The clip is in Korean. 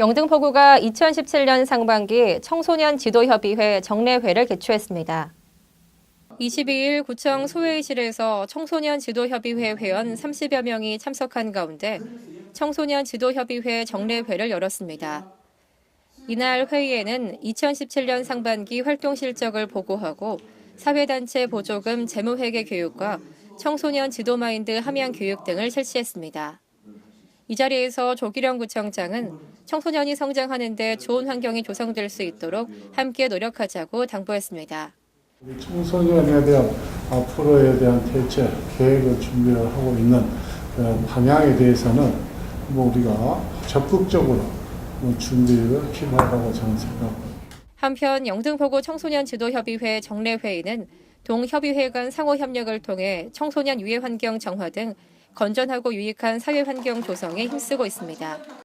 영등포구가 2017년 상반기 청소년 지도협의회 정례회를 개최했습니다. 22일 구청 소회의실에서 청소년 지도협의회 회원 30여 명이 참석한 가운데 청소년 지도협의회 정례회를 열었습니다. 이날 회의에는 2017년 상반기 활동 실적을 보고하고 사회단체 보조금 재무회계 교육과 청소년 지도 마인드 함양 교육 등을 실시했습니다. 이 자리에서 조기령 구청장은 청소년이 성장하는 데 좋은 환경이 조성될 수 있도록 함께 노력하자고 당부했습니다. 청소년에 대한 앞으로에 대한 대책 계획을 준비를 하고 있는 어, 방향에 대해서는 뭐 우리가 적극적으로 뭐 준비를 필요하다고 저는 생각합니다. 한편 영등포구 청소년 지도협의회 정례회의는 동협의회 간 상호 협력을 통해 청소년 유해 환경 정화 등 건전하고 유익한 사회 환경 조성에 힘쓰고 있습니다.